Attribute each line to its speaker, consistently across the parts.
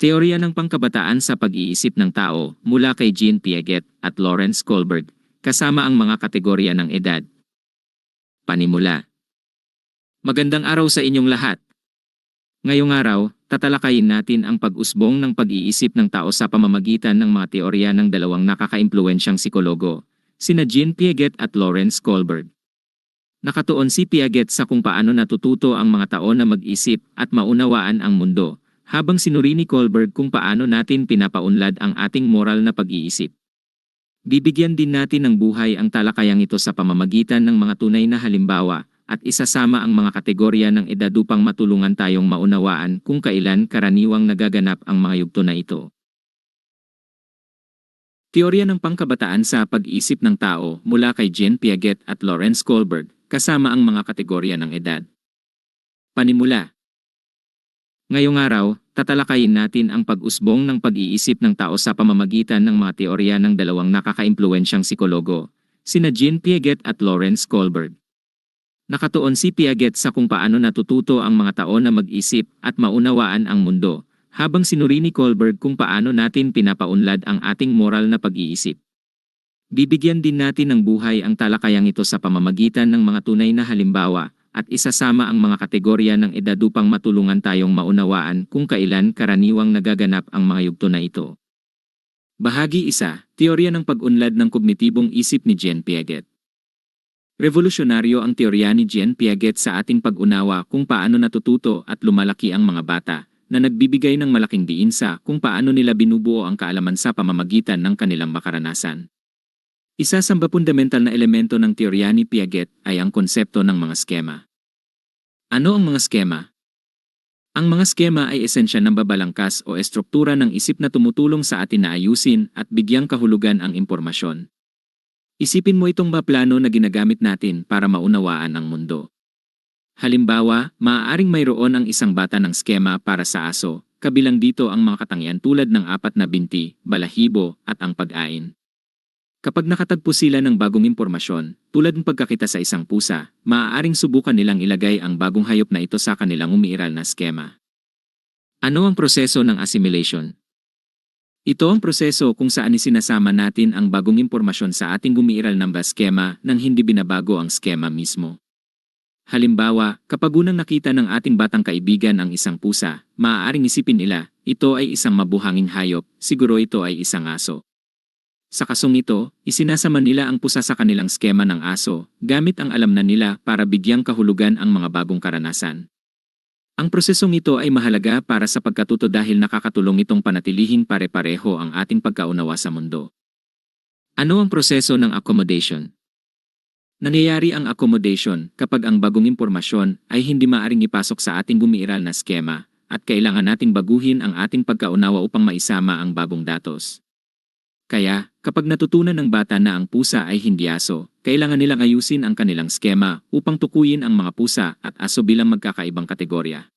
Speaker 1: Teorya ng pangkabataan sa pag-iisip ng tao mula kay Jean Piaget at Lawrence Kohlberg, kasama ang mga kategorya ng edad. Panimula Magandang araw sa inyong lahat. Ngayong araw, tatalakayin natin ang pag-usbong ng pag-iisip ng tao sa pamamagitan ng mga teorya ng dalawang nakakaimpluwensyang psikologo, sina Jean Piaget at Lawrence Kohlberg. Nakatuon si Piaget sa kung paano natututo ang mga tao na mag-isip at maunawaan ang mundo, habang sinuri ni Kohlberg kung paano natin pinapaunlad ang ating moral na pag-iisip. Bibigyan din natin ng buhay ang talakayang ito sa pamamagitan ng mga tunay na halimbawa at isasama ang mga kategorya ng edad upang matulungan tayong maunawaan kung kailan karaniwang nagaganap ang mga yugto na ito. Teorya ng pangkabataan sa pag-isip ng tao mula kay Jean Piaget at Lawrence Kohlberg kasama ang mga kategorya ng edad. Panimula Ngayong araw, tatalakayin natin ang pag-usbong ng pag-iisip ng tao sa pamamagitan ng mga teorya ng dalawang nakakaimpluwensyang psikologo, sina Jean Piaget at Lawrence Kohlberg. Nakatuon si Piaget sa kung paano natututo ang mga tao na mag-isip at maunawaan ang mundo, habang sinuri ni Kohlberg kung paano natin pinapaunlad ang ating moral na pag-iisip. Bibigyan din natin ng buhay ang talakayang ito sa pamamagitan ng mga tunay na halimbawa at isasama ang mga kategorya ng edad upang matulungan tayong maunawaan kung kailan karaniwang nagaganap ang mga yugto na ito. Bahagi 1, Teorya ng Pag-unlad ng Kognitibong Isip ni Jean Piaget. Revolusyonaryo ang teorya ni Jean Piaget sa ating pag-unawa kung paano natututo at lumalaki ang mga bata, na nagbibigay ng malaking diin sa kung paano nila binubuo ang kaalaman sa pamamagitan ng kanilang makaranasan. Isa sa fundamental na elemento ng teorya ni Piaget ay ang konsepto ng mga skema. Ano ang mga skema? Ang mga skema ay esensya ng babalangkas o estruktura ng isip na tumutulong sa atin na ayusin at bigyang kahulugan ang impormasyon. Isipin mo itong maplano na ginagamit natin para maunawaan ang mundo. Halimbawa, maaaring mayroon ang isang bata ng skema para sa aso, kabilang dito ang mga katangian tulad ng apat na binti, balahibo, at ang pag-ain. Kapag nakatagpo sila ng bagong impormasyon, tulad ng pagkakita sa isang pusa, maaaring subukan nilang ilagay ang bagong hayop na ito sa kanilang umiiral na skema. Ano ang proseso ng assimilation? Ito ang proseso kung saan isinasama natin ang bagong impormasyon sa ating gumiiral ng skema nang hindi binabago ang skema mismo. Halimbawa, kapag unang nakita ng ating batang kaibigan ang isang pusa, maaaring isipin nila, ito ay isang mabuhanging hayop, siguro ito ay isang aso. Sa kasong ito, isinasama nila ang pusa sa kanilang skema ng aso, gamit ang alam na nila para bigyang kahulugan ang mga bagong karanasan. Ang prosesong ito ay mahalaga para sa pagkatuto dahil nakakatulong itong panatilihin pare-pareho ang ating pagkaunawa sa mundo. Ano ang proseso ng accommodation? Nangyayari ang accommodation kapag ang bagong impormasyon ay hindi maaring ipasok sa ating gumiiral na skema at kailangan nating baguhin ang ating pagkaunawa upang maisama ang bagong datos. Kaya, kapag natutunan ng bata na ang pusa ay hindi aso, kailangan nilang ayusin ang kanilang skema upang tukuyin ang mga pusa at aso bilang magkakaibang kategorya.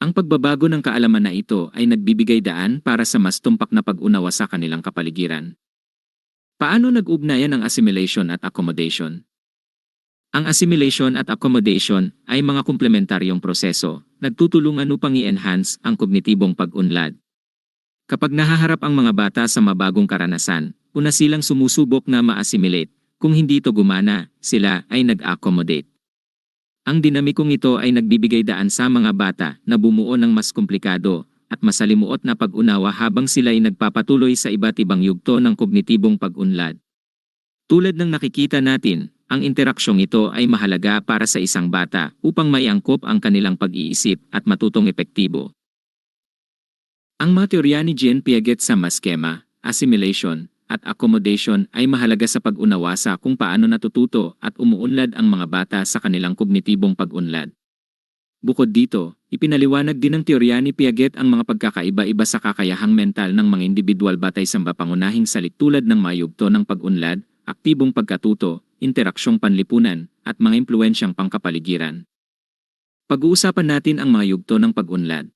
Speaker 1: Ang pagbabago ng kaalaman na ito ay nagbibigay daan para sa mas tumpak na pag-unawa sa kanilang kapaligiran. Paano nag-ugnayan ang assimilation at accommodation? Ang assimilation at accommodation ay mga komplementaryong proseso, nagtutulungan upang i-enhance ang kognitibong pag-unlad. Kapag nahaharap ang mga bata sa mabagong karanasan, una silang sumusubok na ma-assimilate. Kung hindi ito gumana, sila ay nag-accommodate. Ang dinamikong ito ay nagbibigay daan sa mga bata na bumuo ng mas komplikado at masalimuot na pag-unawa habang sila ay nagpapatuloy sa iba't ibang yugto ng kognitibong pag-unlad. Tulad ng nakikita natin, ang interaksyong ito ay mahalaga para sa isang bata upang maiangkop ang kanilang pag-iisip at matutong epektibo. Ang mga teorya ni Jean Piaget sa maskema, assimilation, at accommodation ay mahalaga sa pag-unawa sa kung paano natututo at umuunlad ang mga bata sa kanilang kognitibong pag-unlad. Bukod dito, ipinaliwanag din ng teorya ni Piaget ang mga pagkakaiba-iba sa kakayahang mental ng mga individual batay sa pangunahing salit tulad ng mayugto ng pag-unlad, aktibong pagkatuto, interaksyong panlipunan, at mga impluensyang pangkapaligiran. Pag-uusapan natin ang mga yugto ng pag-unlad.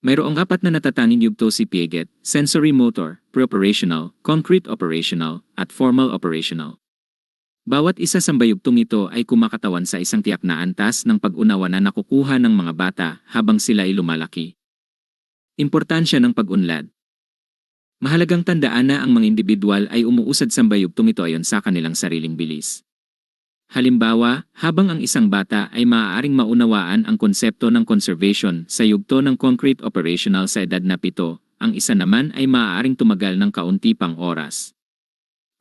Speaker 1: Mayroong apat na natatanging yugto si Piaget, sensory motor, pre-operational, concrete operational, at formal operational. Bawat isa sa bayugtong ito ay kumakatawan sa isang tiyak na antas ng pag-unawa na nakukuha ng mga bata habang sila ay lumalaki. Importansya ng pag-unlad Mahalagang tandaan na ang mga individual ay umuusad sa bayugtong ito ayon sa kanilang sariling bilis. Halimbawa, habang ang isang bata ay maaaring maunawaan ang konsepto ng conservation sa yugto ng concrete operational sa edad na pito, ang isa naman ay maaaring tumagal ng kaunti pang oras.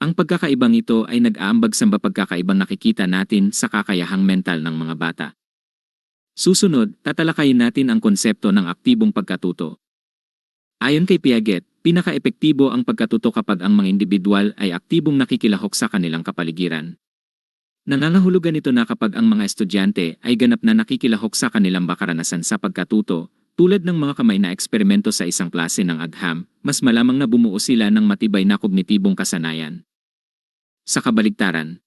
Speaker 1: Ang pagkakaibang ito ay nag-aambag sa pagkakaibang nakikita natin sa kakayahang mental ng mga bata. Susunod, tatalakayin natin ang konsepto ng aktibong pagkatuto. Ayon kay Piaget, pinaka-epektibo ang pagkatuto kapag ang mga individual ay aktibong nakikilahok sa kanilang kapaligiran. Nangangahulugan ito na kapag ang mga estudyante ay ganap na nakikilahok sa kanilang bakaranasan sa pagkatuto, tulad ng mga kamay na eksperimento sa isang klase ng agham, mas malamang na bumuo sila ng matibay na kognitibong kasanayan. Sa kabaligtaran,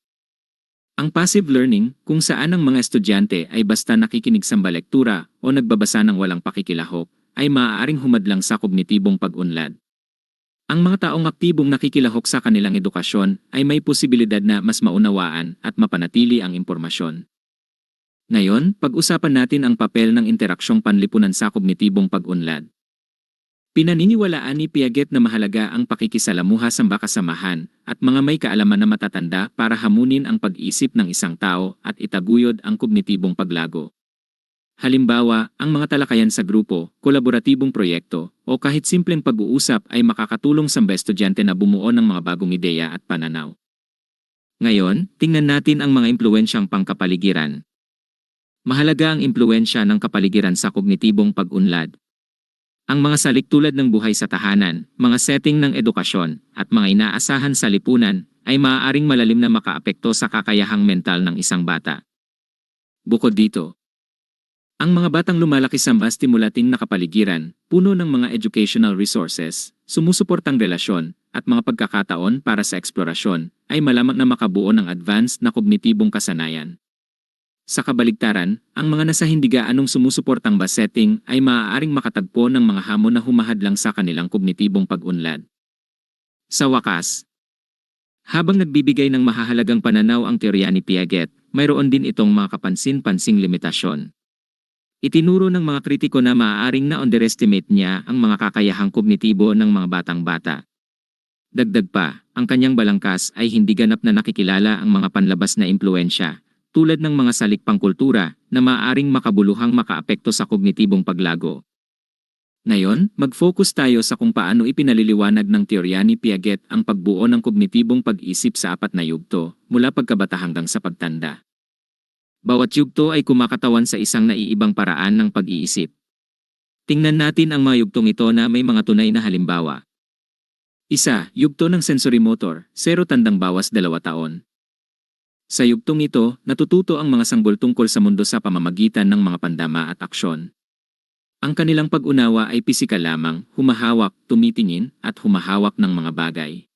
Speaker 1: ang passive learning, kung saan ang mga estudyante ay basta nakikinig sa balektura o nagbabasa ng walang pakikilahok, ay maaaring humadlang sa kognitibong pag-unlad. Ang mga taong aktibong nakikilahok sa kanilang edukasyon ay may posibilidad na mas maunawaan at mapanatili ang impormasyon. Ngayon, pag-usapan natin ang papel ng interaksyong panlipunan sa kognitibong pag-unlad. Pinaniniwalaan ni Piaget na mahalaga ang pakikisalamuha sa bakasamahan at mga may kaalaman na matatanda para hamunin ang pag-isip ng isang tao at itaguyod ang kognitibong paglago. Halimbawa, ang mga talakayan sa grupo, kolaboratibong proyekto, o kahit simpleng pag-uusap ay makakatulong sa mga estudyante na bumuo ng mga bagong ideya at pananaw. Ngayon, tingnan natin ang mga impluensyang pangkapaligiran. Mahalaga ang impluensya ng kapaligiran sa kognitibong pag-unlad. Ang mga salik tulad ng buhay sa tahanan, mga setting ng edukasyon, at mga inaasahan sa lipunan ay maaaring malalim na makaapekto sa kakayahang mental ng isang bata. Bukod dito, ang mga batang lumalaki sa mas stimulating na kapaligiran, puno ng mga educational resources, sumusuportang relasyon, at mga pagkakataon para sa eksplorasyon, ay malamang na makabuo ng advanced na kognitibong kasanayan. Sa kabaligtaran, ang mga nasa hindi gaanong sumusuportang bus setting ay maaaring makatagpo ng mga hamon na humahadlang sa kanilang kognitibong pag-unlad. Sa wakas, habang nagbibigay ng mahahalagang pananaw ang teorya ni Piaget, mayroon din itong mga kapansin-pansing limitasyon. Itinuro ng mga kritiko na maaaring na-underestimate niya ang mga kakayahang kognitibo ng mga batang-bata. Dagdag pa, ang kanyang balangkas ay hindi ganap na nakikilala ang mga panlabas na impluensya, tulad ng mga salik pangkultura na maaaring makabuluhang makaapekto sa kognitibong paglago. Ngayon, mag-focus tayo sa kung paano ipinaliliwanag ng teorya ni Piaget ang pagbuo ng kognitibong pag-isip sa apat na yugto, mula pagkabata hanggang sa pagtanda. Bawat yugto ay kumakatawan sa isang naiibang paraan ng pag-iisip. Tingnan natin ang mga yugtong ito na may mga tunay na halimbawa. Isa, yugto ng sensory motor, 0 tandang bawas dalawa taon. Sa yugtong ito, natututo ang mga sanggol tungkol sa mundo sa pamamagitan ng mga pandama at aksyon. Ang kanilang pag-unawa ay pisikal lamang, humahawak, tumitingin, at humahawak ng mga bagay.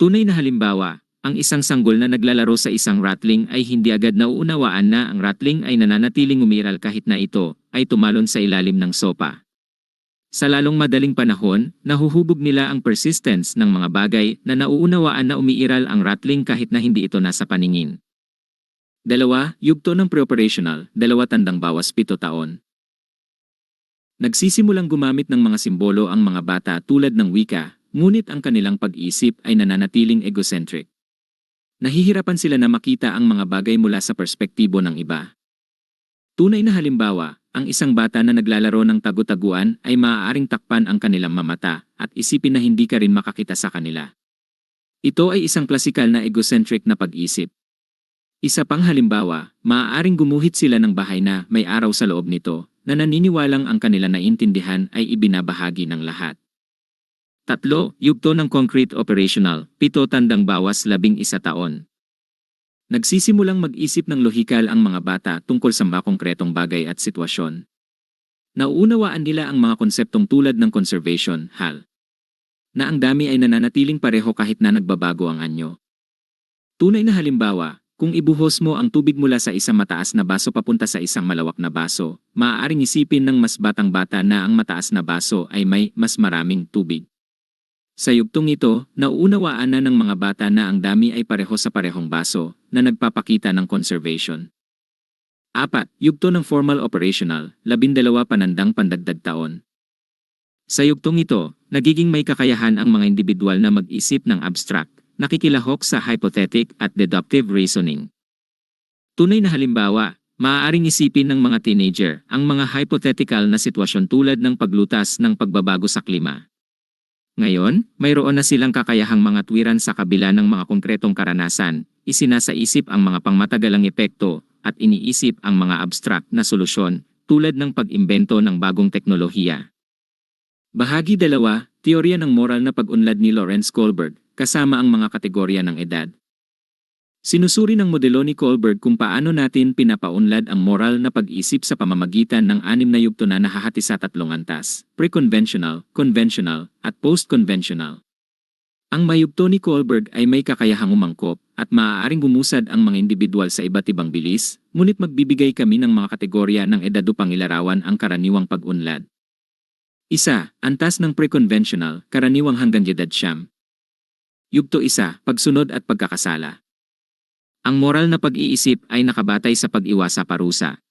Speaker 1: Tunay na halimbawa, ang isang sanggol na naglalaro sa isang ratling ay hindi agad nauunawaan na ang ratling ay nananatiling umiral kahit na ito ay tumalon sa ilalim ng sopa. Sa lalong madaling panahon, nahuhubog nila ang persistence ng mga bagay na nauunawaan na umiiral ang ratling kahit na hindi ito nasa paningin. Dalawa, yugto ng pre-operational, dalawa tandang bawas pito taon. Nagsisimulang gumamit ng mga simbolo ang mga bata tulad ng wika, ngunit ang kanilang pag-isip ay nananatiling egocentric. Nahihirapan sila na makita ang mga bagay mula sa perspektibo ng iba. Tunay na halimbawa, ang isang bata na naglalaro ng tagu-taguan ay maaaring takpan ang kanilang mamata at isipin na hindi ka rin makakita sa kanila. Ito ay isang klasikal na egocentric na pag-isip. Isa pang halimbawa, maaaring gumuhit sila ng bahay na may araw sa loob nito na naniniwalang ang kanila naintindihan ay ibinabahagi ng lahat. Tatlo, yugto ng concrete operational, pito tandang bawas labing isa taon. Nagsisimulang mag-isip ng lohikal ang mga bata tungkol sa mga konkretong bagay at sitwasyon. Nauunawaan nila ang mga konseptong tulad ng conservation, HAL, na ang dami ay nananatiling pareho kahit na nagbabago ang anyo. Tunay na halimbawa, kung ibuhos mo ang tubig mula sa isang mataas na baso papunta sa isang malawak na baso, maaaring isipin ng mas batang bata na ang mataas na baso ay may mas maraming tubig. Sa yugtong ito, nauunawaan na ng mga bata na ang dami ay pareho sa parehong baso na nagpapakita ng conservation. Apat, yugto ng formal operational, labindalawa panandang pandagdag taon. Sa yugtong ito, nagiging may kakayahan ang mga individual na mag-isip ng abstract, nakikilahok sa hypothetic at deductive reasoning. Tunay na halimbawa, maaaring isipin ng mga teenager ang mga hypothetical na sitwasyon tulad ng paglutas ng pagbabago sa klima. Ngayon, mayroon na silang kakayahang mga tuwiran sa kabila ng mga konkretong karanasan, isinasaisip ang mga pangmatagalang epekto, at iniisip ang mga abstract na solusyon, tulad ng pag-imbento ng bagong teknolohiya. Bahagi dalawa, teorya ng moral na pag-unlad ni Lawrence Kohlberg, kasama ang mga kategorya ng edad. Sinusuri ng modelo ni Kohlberg kung paano natin pinapaunlad ang moral na pag-isip sa pamamagitan ng anim na yugto na nahahati sa tatlong antas, pre-conventional, conventional, at post-conventional. Ang mayugto ni Kohlberg ay may kakayahang umangkop at maaaring bumusad ang mga individual sa iba't ibang bilis, ngunit magbibigay kami ng mga kategorya ng edad upang ilarawan ang karaniwang pag-unlad. Isa, antas ng pre-conventional, karaniwang hanggang edad siyam. Yugto isa, pagsunod at pagkakasala. Ang moral na pag-iisip ay nakabatay sa pag-iwasa parusa.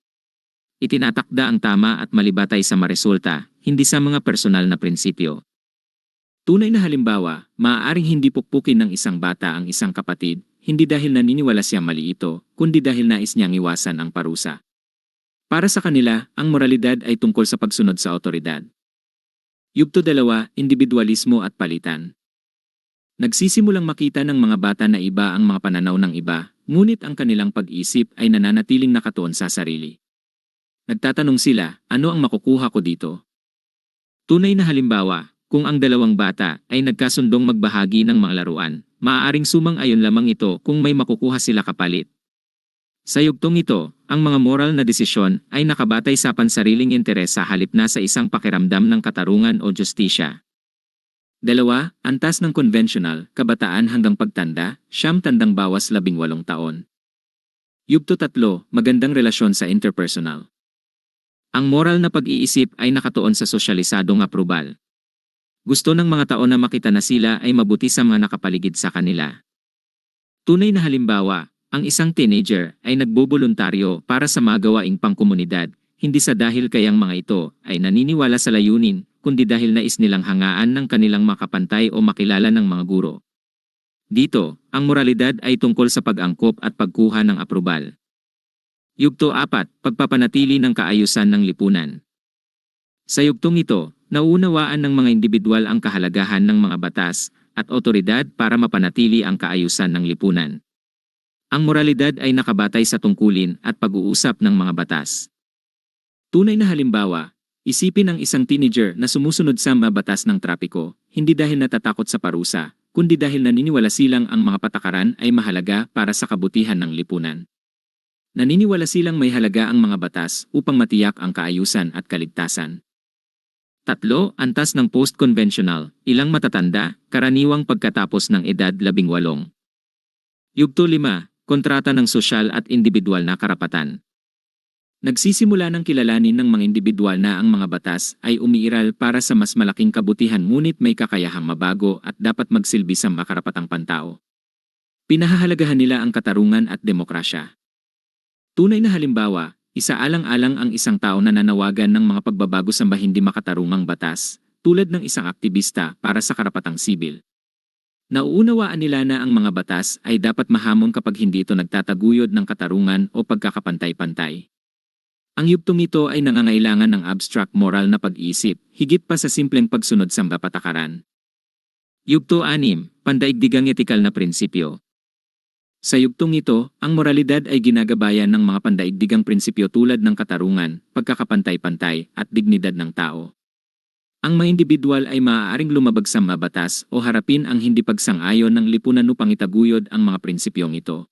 Speaker 1: Itinatakda ang tama at malibatay sa maresulta, hindi sa mga personal na prinsipyo. Tunay na halimbawa, maaaring hindi pukpukin ng isang bata ang isang kapatid, hindi dahil naniniwala siya mali ito, kundi dahil nais niyang iwasan ang parusa. Para sa kanila, ang moralidad ay tungkol sa pagsunod sa otoridad. Yugto dalawa, individualismo at palitan. Nagsisimulang makita ng mga bata na iba ang mga pananaw ng iba, ngunit ang kanilang pag-isip ay nananatiling nakatuon sa sarili. Nagtatanong sila, ano ang makukuha ko dito? Tunay na halimbawa, kung ang dalawang bata ay nagkasundong magbahagi ng mga laruan, maaaring sumang-ayon lamang ito kung may makukuha sila kapalit. Sa yugtong ito, ang mga moral na desisyon ay nakabatay sa pansariling interes sa halip na sa isang pakiramdam ng katarungan o justisya. Dalawa, antas ng conventional, kabataan hanggang pagtanda, siyam tandang bawas labing walong taon. Yugto tatlo, magandang relasyon sa interpersonal. Ang moral na pag-iisip ay nakatuon sa sosyalisadong aprobal. Gusto ng mga tao na makita na sila ay mabuti sa mga nakapaligid sa kanila. Tunay na halimbawa, ang isang teenager ay nagboboluntaryo para sa magawaing pangkomunidad, hindi sa dahil kayang mga ito ay naniniwala sa layunin, kundi dahil nais nilang hangaan ng kanilang makapantay o makilala ng mga guro. Dito, ang moralidad ay tungkol sa pag-angkop at pagkuha ng aprobal. Yugto 4, pagpapanatili ng kaayusan ng lipunan. Sa yugtong ito, nauunawaan ng mga individual ang kahalagahan ng mga batas at otoridad para mapanatili ang kaayusan ng lipunan. Ang moralidad ay nakabatay sa tungkulin at pag-uusap ng mga batas. Tunay na halimbawa, Isipin ang isang teenager na sumusunod sa mga batas ng trapiko, hindi dahil natatakot sa parusa, kundi dahil naniniwala silang ang mga patakaran ay mahalaga para sa kabutihan ng lipunan. Naniniwala silang may halaga ang mga batas upang matiyak ang kaayusan at kaligtasan. Tatlo, antas ng post-conventional, ilang matatanda, karaniwang pagkatapos ng edad labing walong. Yugto 5, kontrata ng sosyal at individual na karapatan. Nagsisimula ng kilalanin ng mga individual na ang mga batas ay umiiral para sa mas malaking kabutihan ngunit may kakayahang mabago at dapat magsilbi sa makarapatang pantao. Pinahahalagahan nila ang katarungan at demokrasya. Tunay na halimbawa, isaalang-alang ang isang tao na nanawagan ng mga pagbabago sa hindi makatarungang batas, tulad ng isang aktivista para sa karapatang sibil. Nauunawaan nila na ang mga batas ay dapat mahamon kapag hindi ito nagtataguyod ng katarungan o pagkakapantay-pantay. Ang yugtong ito ay nangangailangan ng abstract moral na pag-isip, higit pa sa simpleng pagsunod sa patakaran. Yugto 6, pandaigdigang etikal na prinsipyo. Sa yugtong ito, ang moralidad ay ginagabayan ng mga pandaigdigang prinsipyo tulad ng katarungan, pagkakapantay-pantay, at dignidad ng tao. Ang mga individual ay maaaring lumabag sa mga batas o harapin ang hindi pagsang-ayon ng lipunan upang itaguyod ang mga prinsipyong ito.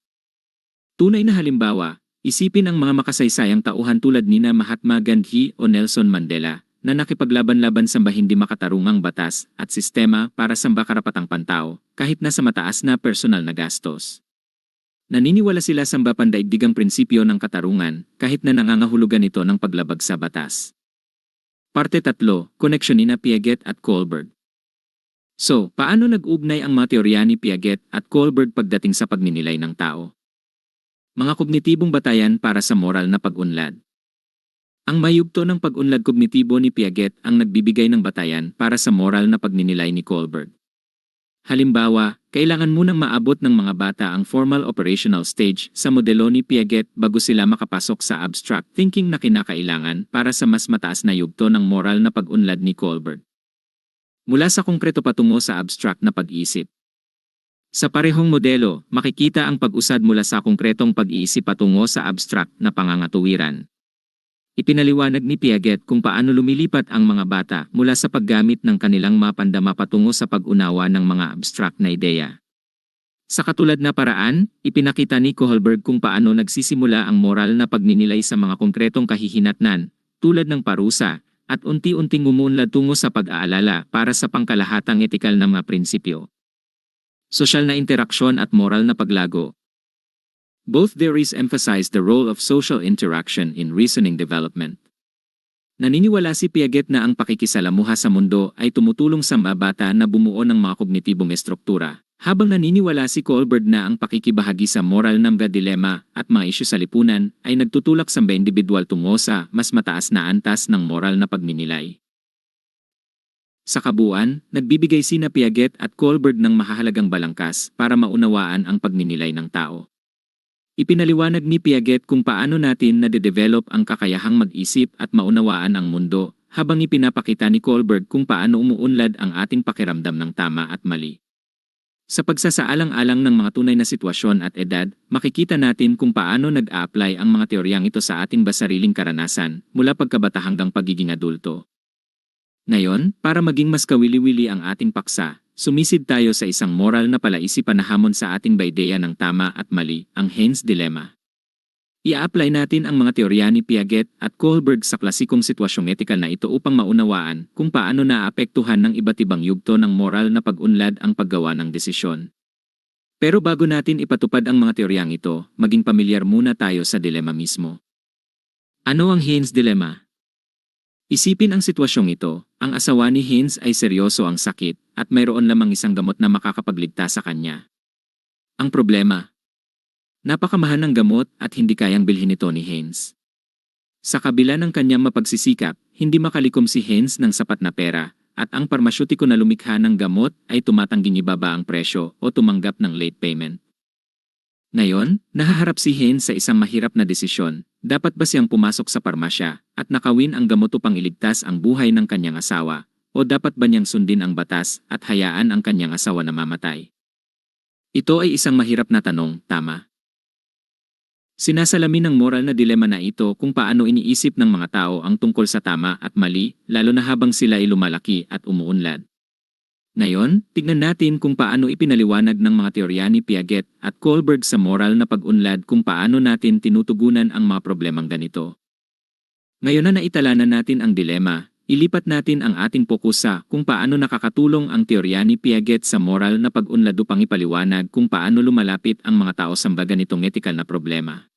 Speaker 1: Tunay na halimbawa, Isipin ang mga makasaysayang tauhan tulad nina Mahatma Gandhi o Nelson Mandela na nakipaglaban-laban sa hindi makatarungang batas at sistema para sa karapatang pantao kahit na sa mataas na personal na gastos. Naniniwala sila sa pandaigdigang prinsipyo ng katarungan kahit na nangangahulugan ito ng paglabag sa batas. Parte 3, Koneksyon ni Piaget at Kohlberg. So, paano nag-ugnay ang mga teorya ni Piaget at Kohlberg pagdating sa pagninilay ng tao? Mga kognitibong batayan para sa moral na pag-unlad. Ang mayugto ng pag-unlad kognitibo ni Piaget ang nagbibigay ng batayan para sa moral na pagninilay ni Kohlberg. Halimbawa, kailangan munang maabot ng mga bata ang formal operational stage sa modelo ni Piaget bago sila makapasok sa abstract thinking na kinakailangan para sa mas mataas na yugto ng moral na pag-unlad ni Kohlberg. Mula sa konkreto patungo sa abstract na pag-iisip. Sa parehong modelo, makikita ang pag-usad mula sa konkretong pag-iisip patungo sa abstract na pangangatuwiran. Ipinaliwanag ni Piaget kung paano lumilipat ang mga bata mula sa paggamit ng kanilang mapandama patungo sa pag-unawa ng mga abstract na ideya. Sa katulad na paraan, ipinakita ni Kohlberg kung paano nagsisimula ang moral na pagninilay sa mga konkretong kahihinatnan, tulad ng parusa, at unti-unting umunlad tungo sa pag-aalala para sa pangkalahatang etikal na mga prinsipyo. Sosyal na interaksyon at moral na paglago, Both theories emphasize the role of social interaction in reasoning development. Naniniwala si Piaget na ang pakikisalamuha sa mundo ay tumutulong sa mga bata na bumuo ng mga kognitibong estruktura, habang naniniwala si Kohlberg na ang pakikibahagi sa moral ng mga dilema at mga isyu sa lipunan ay nagtutulak sa mga individual tungo sa mas mataas na antas ng moral na pagninilay. Sa kabuuan, nagbibigay sina Piaget at Kohlberg ng mahahalagang balangkas para maunawaan ang pagninilay ng tao. Ipinaliwanag ni Piaget kung paano natin nade-develop ang kakayahang mag-isip at maunawaan ang mundo, habang ipinapakita ni Kohlberg kung paano umuunlad ang ating pakiramdam ng tama at mali. Sa pagsasaalang-alang ng mga tunay na sitwasyon at edad, makikita natin kung paano nag-a-apply ang mga teoryang ito sa ating basariling karanasan, mula pagkabata hanggang pagiging adulto. Ngayon, para maging mas kawili-wili ang ating paksa, Sumisid tayo sa isang moral na palaisipan na hamon sa ating baideya ng tama at mali, ang Haynes Dilemma. I-apply natin ang mga teorya ni Piaget at Kohlberg sa klasikong sitwasyong etikal na ito upang maunawaan kung paano naapektuhan ng iba't ibang yugto ng moral na pag-unlad ang paggawa ng desisyon. Pero bago natin ipatupad ang mga teoryang ito, maging pamilyar muna tayo sa dilema mismo. Ano ang Haynes Dilemma? Isipin ang sitwasyong ito, ang asawa ni Haynes ay seryoso ang sakit at mayroon lamang isang gamot na makakapagligtas sa kanya. Ang problema, napakamahal ng gamot at hindi kayang bilhin ito ni Haynes. Sa kabila ng kanyang mapagsisikap, hindi makalikom si Haynes ng sapat na pera at ang parmasyutiko na lumikha ng gamot ay tumatangging ibaba ang presyo o tumanggap ng late payment. Ngayon, nahaharap si Haynes sa isang mahirap na desisyon. Dapat ba siyang pumasok sa parmasya at nakawin ang gamot upang iligtas ang buhay ng kanyang asawa? O dapat ba niyang sundin ang batas at hayaan ang kanyang asawa na mamatay? Ito ay isang mahirap na tanong, tama? Sinasalamin ng moral na dilema na ito kung paano iniisip ng mga tao ang tungkol sa tama at mali, lalo na habang sila ay lumalaki at umuunlad. Ngayon, tignan natin kung paano ipinaliwanag ng mga teorya ni Piaget at Kohlberg sa moral na pag-unlad kung paano natin tinutugunan ang mga problemang ganito. Ngayon na naitala na natin ang dilema, ilipat natin ang ating pokus sa kung paano nakakatulong ang teorya ni Piaget sa moral na pag-unlad upang ipaliwanag kung paano lumalapit ang mga tao sa ganitong etikal na problema.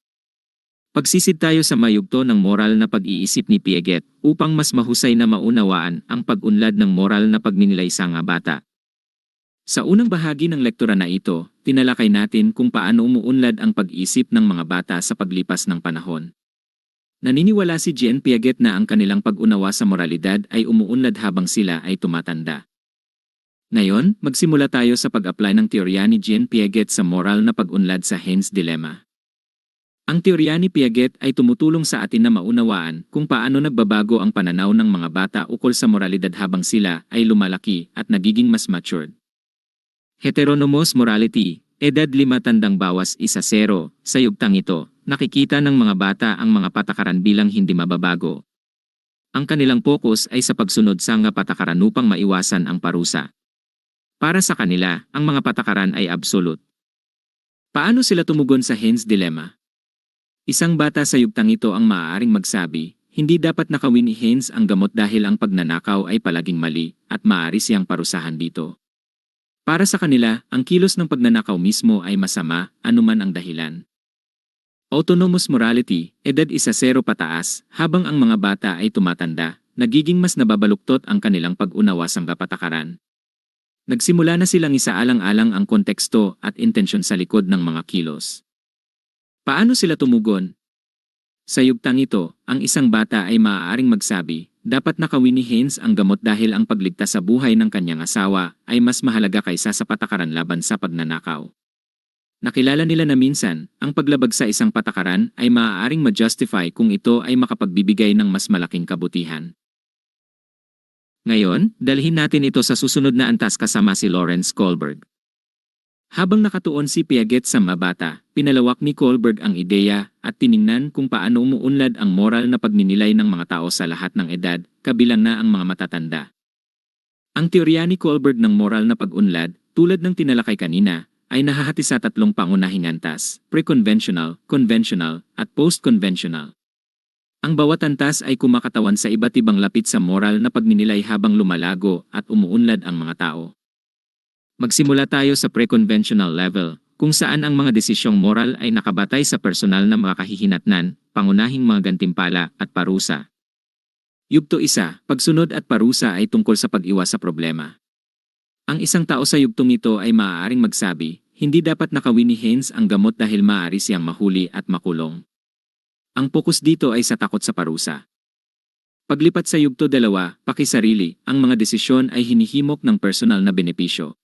Speaker 1: Pagsisid tayo sa mayugto ng moral na pag-iisip ni Piaget upang mas mahusay na maunawaan ang pag-unlad ng moral na pagninilay sa nga bata. Sa unang bahagi ng lektura na ito, tinalakay natin kung paano umuunlad ang pag-isip ng mga bata sa paglipas ng panahon. Naniniwala si Jean Piaget na ang kanilang pag-unawa sa moralidad ay umuunlad habang sila ay tumatanda. Ngayon, magsimula tayo sa pag-apply ng teorya ni Jean Piaget sa moral na pag-unlad sa Haynes Dilemma. Ang teorya ni Piaget ay tumutulong sa atin na maunawaan kung paano nagbabago ang pananaw ng mga bata ukol sa moralidad habang sila ay lumalaki at nagiging mas matured. Heteronomous morality, edad lima tandang bawas isa zero, sa yugtang ito, nakikita ng mga bata ang mga patakaran bilang hindi mababago. Ang kanilang focus ay sa pagsunod sa nga patakaran upang maiwasan ang parusa. Para sa kanila, ang mga patakaran ay absolute. Paano sila tumugon sa Haynes Dilemma? Isang bata sa yugtang ito ang maaaring magsabi, hindi dapat nakawin ni Haynes ang gamot dahil ang pagnanakaw ay palaging mali at maaari siyang parusahan dito. Para sa kanila, ang kilos ng pagnanakaw mismo ay masama, anuman ang dahilan. Autonomous morality, edad isa zero pataas, habang ang mga bata ay tumatanda, nagiging mas nababaluktot ang kanilang pag-unawa sa kapatakaran. Nagsimula na silang isaalang-alang ang konteksto at intensyon sa likod ng mga kilos. Paano sila tumugon? Sa yugtang ito, ang isang bata ay maaaring magsabi, dapat nakawin ni Haynes ang gamot dahil ang pagligtas sa buhay ng kanyang asawa ay mas mahalaga kaysa sa patakaran laban sa pagnanakaw. Nakilala nila na minsan, ang paglabag sa isang patakaran ay maaaring ma-justify kung ito ay makapagbibigay ng mas malaking kabutihan. Ngayon, dalhin natin ito sa susunod na antas kasama si Lawrence Kohlberg. Habang nakatuon si Piaget sa mabata, pinalawak ni Kohlberg ang ideya at tiningnan kung paano umuunlad ang moral na pagninilay ng mga tao sa lahat ng edad, kabilang na ang mga matatanda. Ang teorya ni Kohlberg ng moral na pag-unlad, tulad ng tinalakay kanina, ay nahahati sa tatlong pangunahing antas, pre-conventional, conventional, at post-conventional. Ang bawat antas ay kumakatawan sa iba't ibang lapit sa moral na pagninilay habang lumalago at umuunlad ang mga tao. Magsimula tayo sa pre-conventional level, kung saan ang mga desisyong moral ay nakabatay sa personal na mga kahihinatnan, pangunahing mga gantimpala at parusa. Yugto isa, pagsunod at parusa ay tungkol sa pag-iwas sa problema. Ang isang tao sa yugtong ito ay maaaring magsabi, hindi dapat nakawin ni Haynes ang gamot dahil maaari siyang mahuli at makulong. Ang pokus dito ay sa takot sa parusa. Paglipat sa yugto dalawa, pakisarili, ang mga desisyon ay hinihimok ng personal na benepisyo.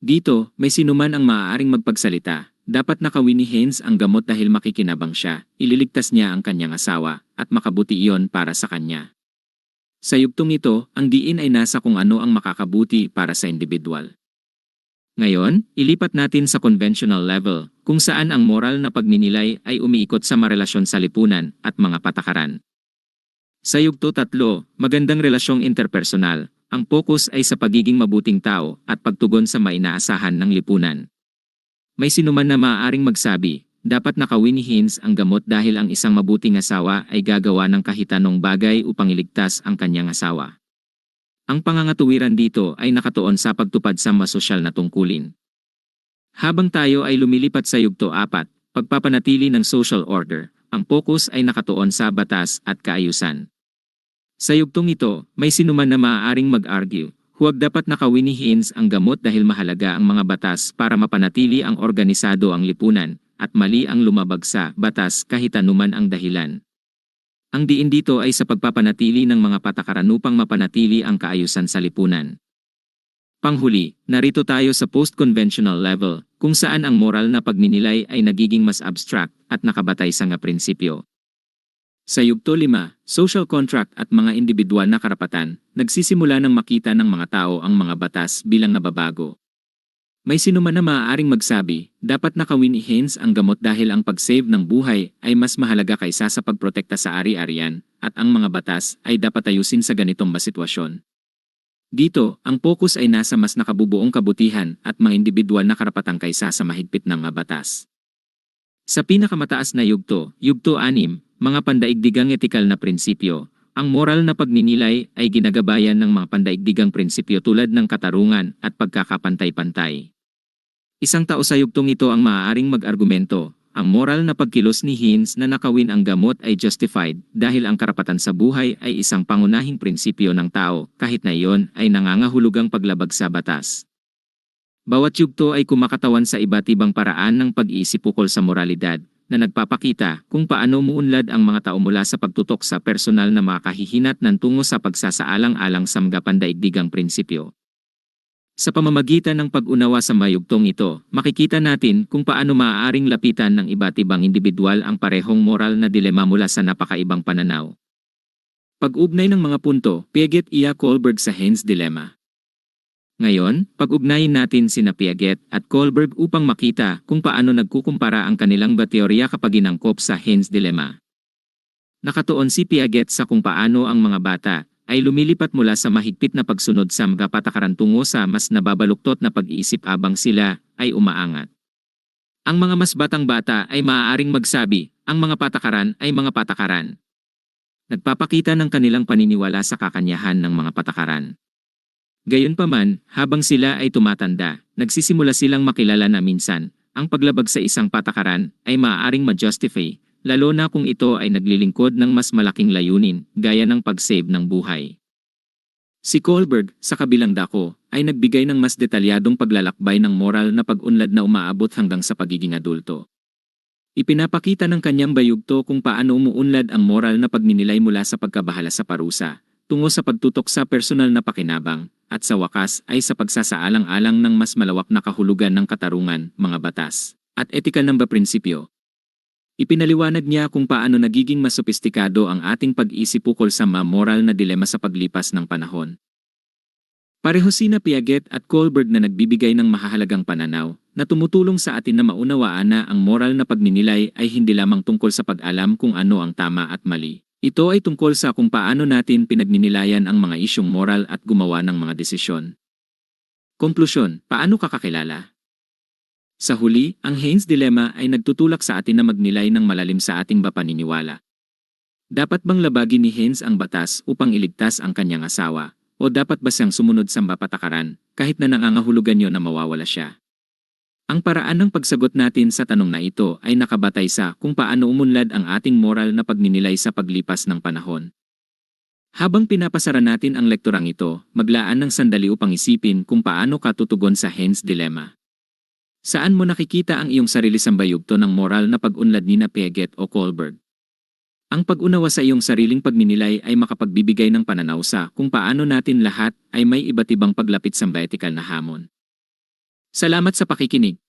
Speaker 1: Dito, may sinuman ang maaaring magpagsalita, dapat nakawin ni Haynes ang gamot dahil makikinabang siya, ililigtas niya ang kanyang asawa, at makabuti iyon para sa kanya. Sa yugtong ito, ang diin ay nasa kung ano ang makakabuti para sa individual. Ngayon, ilipat natin sa conventional level, kung saan ang moral na pagninilay ay umiikot sa marelasyon sa lipunan at mga patakaran. Sa yugto tatlo, magandang relasyong interpersonal, ang focus ay sa pagiging mabuting tao at pagtugon sa mainaasahan ng lipunan. May sinuman na maaaring magsabi, dapat nakawin ni Haynes ang gamot dahil ang isang mabuting asawa ay gagawa ng kahit anong bagay upang iligtas ang kanyang asawa. Ang pangangatuwiran dito ay nakatuon sa pagtupad sa masosyal na tungkulin. Habang tayo ay lumilipat sa yugto apat, pagpapanatili ng social order, ang focus ay nakatuon sa batas at kaayusan. Sa yugtong ito, may sinuman na maaaring mag-argue, huwag dapat nakawin ang gamot dahil mahalaga ang mga batas para mapanatili ang organisado ang lipunan, at mali ang lumabag sa batas kahit anuman ang dahilan. Ang diin dito ay sa pagpapanatili ng mga patakaran upang mapanatili ang kaayusan sa lipunan. Panghuli, narito tayo sa post-conventional level, kung saan ang moral na pagninilay ay nagiging mas abstract at nakabatay sa nga prinsipyo. Sa yugto 5, social contract at mga individual na karapatan, nagsisimula ng makita ng mga tao ang mga batas bilang nababago. May sinuman na maaaring magsabi, dapat nakawin ni Haynes ang gamot dahil ang pag-save ng buhay ay mas mahalaga kaysa sa pagprotekta sa ari-arian, at ang mga batas ay dapat ayusin sa ganitong masitwasyon. Dito, ang focus ay nasa mas nakabubuong kabutihan at mga individual na karapatan kaysa sa mahigpit ng mga batas. Sa pinakamataas na yugto, yugto 6, mga pandaigdigang etikal na prinsipyo, ang moral na pagninilay ay ginagabayan ng mga pandaigdigang prinsipyo tulad ng katarungan at pagkakapantay-pantay. Isang tao sa yugtong ito ang maaaring mag-argumento, ang moral na pagkilos ni Haynes na nakawin ang gamot ay justified dahil ang karapatan sa buhay ay isang pangunahing prinsipyo ng tao kahit na iyon ay nangangahulugang paglabag sa batas. Bawat yugto ay kumakatawan sa iba't ibang paraan ng pag-iisip ukol sa moralidad, na nagpapakita kung paano muunlad ang mga tao mula sa pagtutok sa personal na mga kahihinat ng tungo sa pagsasaalang-alang sa mga pandaigdigang prinsipyo. Sa pamamagitan ng pag-unawa sa mayugtong ito, makikita natin kung paano maaaring lapitan ng iba't ibang individual ang parehong moral na dilema mula sa napakaibang pananaw. Pag-ugnay ng mga punto, Piaget Ia Kohlberg sa Haynes Dilemma. Ngayon, pag-ugnayin natin sina Piaget at Kohlberg upang makita kung paano nagkukumpara ang kanilang ba teorya kapag inangkop sa Haynes Dilemma. Nakatuon si Piaget sa kung paano ang mga bata ay lumilipat mula sa mahigpit na pagsunod sa mga patakaran tungo sa mas nababaluktot na pag-iisip abang sila ay umaangat. Ang mga mas batang bata ay maaaring magsabi, ang mga patakaran ay mga patakaran. Nagpapakita ng kanilang paniniwala sa kakanyahan ng mga patakaran. Gayunpaman, habang sila ay tumatanda, nagsisimula silang makilala na minsan, ang paglabag sa isang patakaran ay maaaring ma-justify, lalo na kung ito ay naglilingkod ng mas malaking layunin, gaya ng pag-save ng buhay. Si Kohlberg, sa kabilang dako, ay nagbigay ng mas detalyadong paglalakbay ng moral na pag-unlad na umaabot hanggang sa pagiging adulto. Ipinapakita ng kanyang bayugto kung paano umuunlad ang moral na pagninilay mula sa pagkabahala sa parusa, tungo sa pagtutok sa personal na pakinabang, at sa wakas ay sa pagsasaalang-alang ng mas malawak na kahulugan ng katarungan, mga batas, at etikal ng prinsipyo. Ipinaliwanag niya kung paano nagiging mas sopistikado ang ating pag-isip ukol sa mga moral na dilema sa paglipas ng panahon. Pareho sina Piaget at Kohlberg na nagbibigay ng mahahalagang pananaw na tumutulong sa atin na maunawaan na ang moral na pagninilay ay hindi lamang tungkol sa pag-alam kung ano ang tama at mali. Ito ay tungkol sa kung paano natin pinagninilayan ang mga isyong moral at gumawa ng mga desisyon. Konklusyon, paano kakakilala? Sa huli, ang Haynes Dilemma ay nagtutulak sa atin na magnilay ng malalim sa ating paniniwala. Dapat bang labagin ni Haynes ang batas upang iligtas ang kanyang asawa? O dapat ba siyang sumunod sa patakaran kahit na nangangahulugan yon na mawawala siya? Ang paraan ng pagsagot natin sa tanong na ito ay nakabatay sa kung paano umunlad ang ating moral na pagninilay sa paglipas ng panahon. Habang pinapasara natin ang lekturang ito, maglaan ng sandali upang isipin kung paano ka tutugon sa Haynes Dilemma. Saan mo nakikita ang iyong sarili sambayugto ng moral na pag-unlad ni na Piaget o Kohlberg? Ang pag-unawa sa iyong sariling pagninilay ay makapagbibigay ng pananaw sa kung paano natin lahat ay may iba't ibang paglapit sa vertical na hamon. Salamat sa pakikinig.